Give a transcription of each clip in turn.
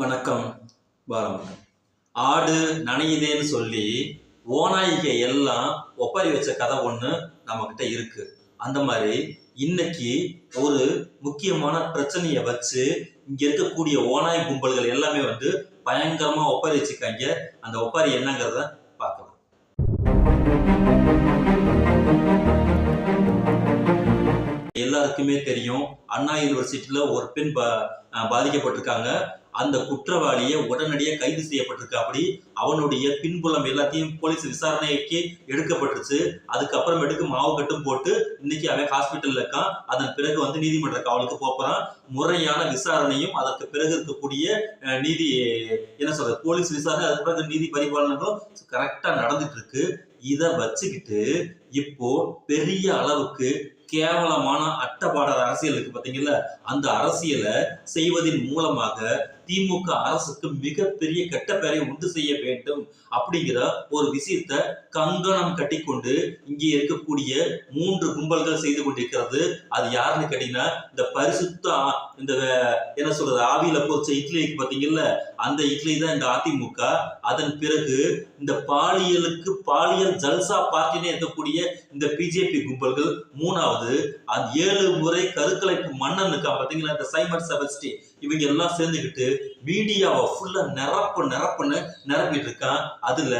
வணக்கம் பாலமுருகன் ஆடு நனையுதேன்னு சொல்லி ஓநாய்க எல்லாம் ஒப்பாரி வச்ச கதை ஒன்று நம்மக்கிட்ட இருக்கு. அந்த மாதிரி இன்னைக்கு ஒரு முக்கியமான பிரச்சனையை வச்சு இங்க இருக்கக்கூடிய ஓநாய் கும்பல்கள் எல்லாமே வந்து பயங்கரமா ஒப்பாரி வச்சுக்காங்க அந்த ஒப்பாரி என்னங்கிறத பார்க்கலாம். எல்லாருக்குமே தெரியும் அண்ணா யூனிவர்சிட்டியில ஒரு பெண் பாதிக்கப்பட்டிருக்காங்க. அந்த குற்றவாளியை உடனடியாக கைது செய்யப்பட்டிருக்கு. அப்படி அவனுடைய பின்புலம் எல்லாத்தையும் போலீஸ் விசாரணைக்கு எடுக்கப்பட்டுருச்சு. அதுக்கப்புறமேட்டுக்கு மாவு கட்டும் போட்டு இன்னைக்கு அவன் ஹாஸ்பிட்டல்ல இருக்கான். அதன் பிறகு வந்து நீதிமன்ற காவலுக்கு போகிறான் முறையான விசாரணையும் அதற்கு பிறகு இருக்கக்கூடிய நீதி என்ன சொல்றது போலீஸ் விசாரணை அதுக்கு பிறகு நீதி பரிபாலனங்களும் கரெக்டா நடந்துட்டு இருக்கு இதை வச்சுக்கிட்டு இப்போ பெரிய அளவுக்கு கேவலமான அட்டபாடர் அரசியல் இருக்கு பாத்தீங்களா அந்த அரசியலை செய்வதன் மூலமாக திமுக அரசுக்கு மிகப்பெரிய கெட்ட பெயரை உண்டு செய்ய வேண்டும் அப்படிங்கிற ஒரு விஷயத்த கங்கணம் கட்டிக்கொண்டு இங்கே இருக்கக்கூடிய மூன்று கும்பல்கள் செய்து கொண்டிருக்கிறது. அது யாருன்னு கேட்டீங்கன்னா இந்த பரிசுத்த இந்த வே- என்ன சொல்றது ஆவியில போச்ச இட்லிக்கு பாத்தீங்கல்ல அந்த இட்லி தான் இந்த அதிமுக. அதன் பிறகு இந்த பாலியலுக்கு பாலியல் ஜல்சா பார்ட்டினே இருக்கக்கூடிய இந்த பிஜேபி கும்பல்கள். மூணாவது அந்த ஏழு முறை கருக்கலைப்பு மன்னன் இருக்கா பாத்தீங்களா இந்த சைமன் செபஸ்டி. இவங்க எல்லாம் சேர்ந்துக்கிட்டு மீடியாவை ஃபுல்லா நிரப்பு நிரப்புன்னு நிரப்பிட்டு இருக்கான் அதுல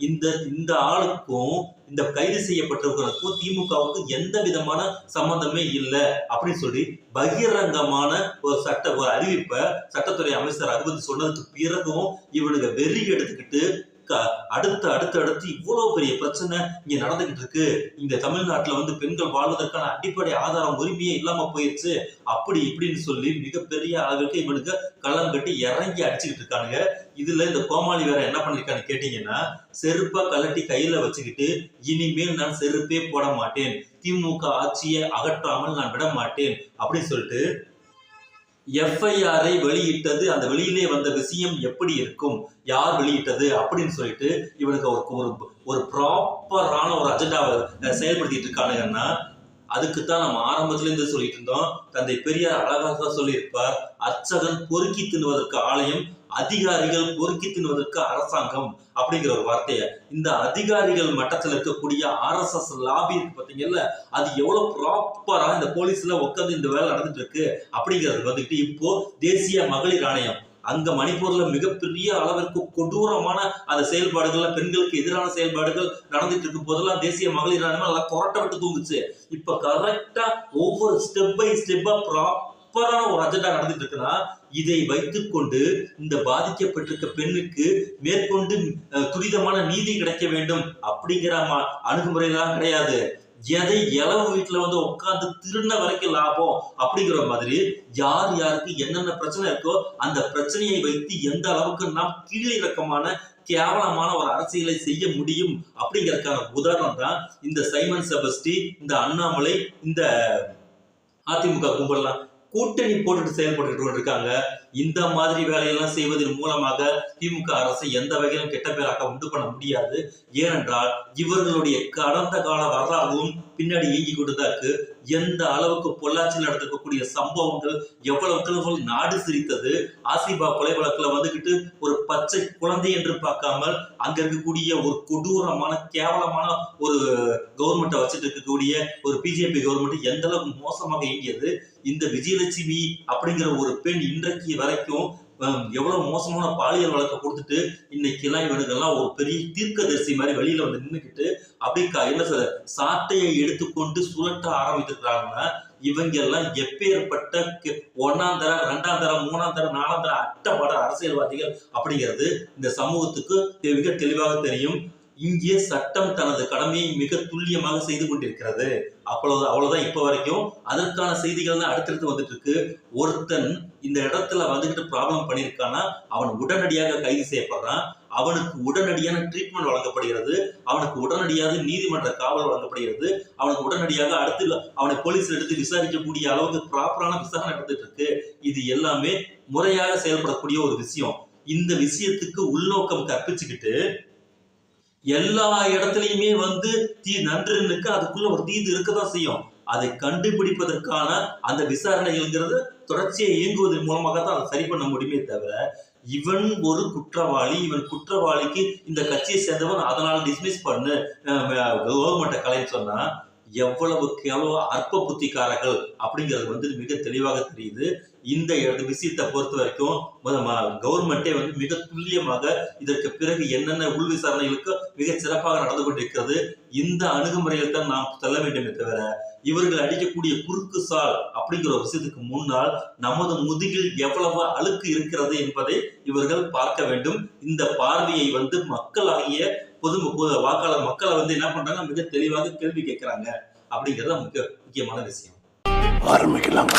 இந்த இந்த ஆளுக்கும் இந்த கைது செய்யப்பட்டவர்களுக்கும் திமுகவுக்கும் எந்த விதமான சம்பந்தமே இல்லை அப்படின்னு சொல்லி பகிரங்கமான ஒரு சட்ட ஒரு அறிவிப்பை சட்டத்துறை அமைச்சர் அனுமதி சொன்னதுக்கு பிறகும் இவனுங்க வெறி எடுத்துக்கிட்டு அடுத்த அடுத்து அடுத்து அடுத்து இவ்வளவு பெரிய பிரச்சனை இங்க நடந்துகிட்டு இருக்கு. இந்த தமிழ்நாட்டுல வந்து பெண்கள் வாழ்வதற்கான அடிப்படை ஆதாரம் உரிமையே இல்லாம போயிருச்சு. அப்படி இப்படின்னு சொல்லி மிகப்பெரிய அளவிற்கு இவனுக்கு களம் கட்டி இறங்கி அடிச்சுக்கிட்டு இருக்கானுங்க. இதுல இந்த கோமாளி வேற என்ன பண்ணிருக்கான்னு கேட்டீங்கன்னா செருப்பா கலட்டி கையில வச்சுக்கிட்டு இனிமேல் நான் செருப்பே போட மாட்டேன். திமுக ஆட்சியை அகற்றாமல் நான் விட மாட்டேன். அப்படின்னு சொல்லிட்டு எஃப்ஐஆரை வெளியிட்டது அந்த வெளியிலே வந்த விஷயம் எப்படி இருக்கும் யார் வெளியிட்டது அப்படின்னு சொல்லிட்டு இவனுக்கு ஒரு ஒரு ஒரு ப்ராப்பரான ஒரு அஜெண்டாவை செயல்படுத்திட்டு இருக்கானுங்கன்னா அதுக்கு தான் நம்ம ஆரம்பத்திலிருந்து சொல்லிட்டு இருந்தோம் தந்தை பெரியார் அழகாக சொல்லியிருப்பார். அர்ச்சகன் பொறுக்கி தின்னுவதற்கு ஆலயம் அதிகாரிகள் பொறுக்கி தின்னுவதற்கு அரசாங்கம் அப்படிங்கிற ஒரு வார்த்தையை. இந்த அதிகாரிகள் மட்டத்தில் இருக்கக்கூடிய ஆர்எஸ்எஸ் லாபி இருக்கு பார்த்தீங்கல்ல அது எவ்வளோ ப்ராப்பராக இந்த போலீஸ்ல உட்காந்து இந்த வேலை நடந்துட்டு இருக்கு அப்படிங்கிறது வந்துட்டு இப்போ தேசிய மகளிர் ஆணையம் அங்க மணிப்பூர்ல மிகப்பெரிய அளவிற்கு கொடூரமான அந்த செயல்பாடுகள்ல பெண்களுக்கு எதிரான செயல்பாடுகள் நடந்துட்டு இருக்கும் போதெல்லாம் தேசிய மகளிர் ஆணையம் நல்லா கொரட்டை விட்டு தூங்குச்சு. இப்ப கரெக்டா ஒவ்வொரு ஸ்டெப் பை ஸ்டெப்பா ப்ராப்பரான ஒரு அஜெண்டா நடந்துட்டு இருக்குன்னா இதை வைத்துக்கொண்டு இந்த பாதிக்கப்பட்டிருக்க பெண்ணுக்கு மேற்கொண்டு அஹ், துரிதமான நீதி கிடைக்க வேண்டும் அப்படிங்கிற அணுகுமுறையெல்லாம் கிடையாது. எதை இளவு வீட்டுல வந்து உட்கார்ந்து திருண்ண வரைக்கும் லாபம் அப்படிங்கிற மாதிரி யார் யாருக்கு என்னென்ன பிரச்சனை இருக்கோ அந்த பிரச்சனையை வைத்து எந்த அளவுக்கு நாம் கீழிறக்கமான கேவலமான ஒரு அரசியலை செய்ய முடியும் அப்படிங்கிறதுக்கான உதாரணம் தான் இந்த சைமன் செபஸ்டி இந்த அண்ணாமலை இந்த அதிமுக கும்பல்லாம் கூட்டணி போட்டுட்டு செயல்பட்டு இருக்காங்க. இந்த மாதிரி வேலையெல்லாம் செய்வதன் மூலமாக திமுக அரசு எந்த வகையிலும் கெட்ட பேராக உண்டு பண்ண முடியாது. ஏனென்றால் இவர்களுடைய கடந்த கால வரலாறும் பின்னாடி இயங்கி கொண்டுதான் எந்த அளவுக்கு பொள்ளாச்சியில் நடந்திருக்கக்கூடிய சம்பவங்கள் எவ்வளவு நாடு சிரித்தது ஆசிபா கொலை வழக்குல வந்துகிட்டு ஒரு பச்சை குழந்தை என்று பார்க்காமல் அங்க இருக்கக்கூடிய ஒரு கொடூரமான கேவலமான ஒரு கவர்மெண்ட்டை வச்சுட்டு இருக்கக்கூடிய ஒரு பிஜேபி கவர்மெண்ட் எந்த அளவுக்கு மோசமாக இயங்கியது இந்த விஜயலட்சுமி அப்படிங்கிற ஒரு பெண் இன்றைக்கு வரைக்கும் எவ்வளவு மோசமான பாலியல் வழக்கை கொடுத்துட்டு இன்னைக்கு எல்லாம் இவனுக்கெல்லாம் ஒரு பெரிய தீர்க்கதரிசி மாதிரி வெளியில வந்து நின்றுக்கிட்டு அப்படி என்ன சார் சாட்டையை எடுத்துக்கொண்டு சுழட்ட ஆரம்பித்திருக்கிறாங்கன்னா இவங்க எல்லாம் எப்பேற்பட்ட ஒன்னாம் தர ரெண்டாம் தர மூணாம் தர நாலாம் தர அட்டப்பட அரசியல்வாதிகள் அப்படிங்கிறது இந்த சமூகத்துக்கு மிக தெளிவாக தெரியும். இங்கே சட்டம் தனது கடமையை மிக துல்லியமாக செய்து கொண்டிருக்கிறது. அவ்வளவு அவ்வளவுதான் இப்ப வரைக்கும். அதற்கான செய்திகள் தான் அடுத்தடுத்து வந்துட்டு இருக்கு ஒருத்தன் இந்த இடத்துல வந்துகிட்டு ப்ராப்ளம் பண்ணியிருக்கானா அவன் உடனடியாக கைது செய்யப்படுறான். அவனுக்கு உடனடியான ட்ரீட்மெண்ட் வழங்கப்படுகிறது. அவனுக்கு உடனடியாக நீதிமன்ற காவல் வழங்கப்படுகிறது. அவனுக்கு உடனடியாக அடுத்து அவனை போலீஸ் எடுத்து விசாரிக்கக்கூடிய அளவுக்கு ப்ராப்பரான விசாரணை நடந்துட்டு இருக்கு இது எல்லாமே முறையாக செயல்படக்கூடிய ஒரு விஷயம். இந்த விஷயத்துக்கு உள்நோக்கம் கற்பிச்சுக்கிட்டு எல்லா இடத்துலையுமே வந்து தீ நன்றினுக்கு அதுக்குள்ள ஒரு தீது இருக்கதான் செய்யும். அதை கண்டுபிடிப்பதற்கான அந்த விசாரணைகள்ங்கிறது தொடர்ச்சியை இயங்குவதன் மூலமாக தான் அதை சரி பண்ண முடியுமே தவிர இவன் ஒரு குற்றவாளி இவன் குற்றவாளிக்கு இந்த கட்சியை சேர்ந்தவன் அதனால டிஸ்மிஸ் பண்ணு கவர்மெண்ட்டை கலைன்னு சொன்னா எவ்வளவுக்கு எவ்வளவு அற்ப புத்திக்காரர்கள் அப்படிங்கிறது வந்து மிக தெளிவாக தெரியுது. இந்த விஷயத்தை பொறுத்த வரைக்கும் கவர்மெண்ட்டே வந்து மிக துல்லியமாக இதற்கு பிறகு என்னென்ன உள் விசாரணைகளுக்கு மிக சிறப்பாக நடந்து கொண்டிருக்கிறது. இந்த அணுகுமுறையில் தான் நாம் செல்ல வேண்டுமே தவிர இவர்கள் அடிக்கக்கூடிய குறுக்கு சால் அப்படிங்கிற ஒரு விஷயத்துக்கு முன்னால் நமது முதுகில் எவ்வளவு அழுக்கு இருக்கிறது என்பதை இவர்கள் பார்க்க வேண்டும். இந்த பார்வையை வந்து மக்களாகிய பொது பொது வாக்காளர் மக்களை வந்து என்ன பண்றாங்க? மிக தெளிவாக கேள்வி கேட்கிறாங்க. அப்படிங்கிறது மிக முக்கியமான விஷயம். ஆரம்பிக்கலாம்.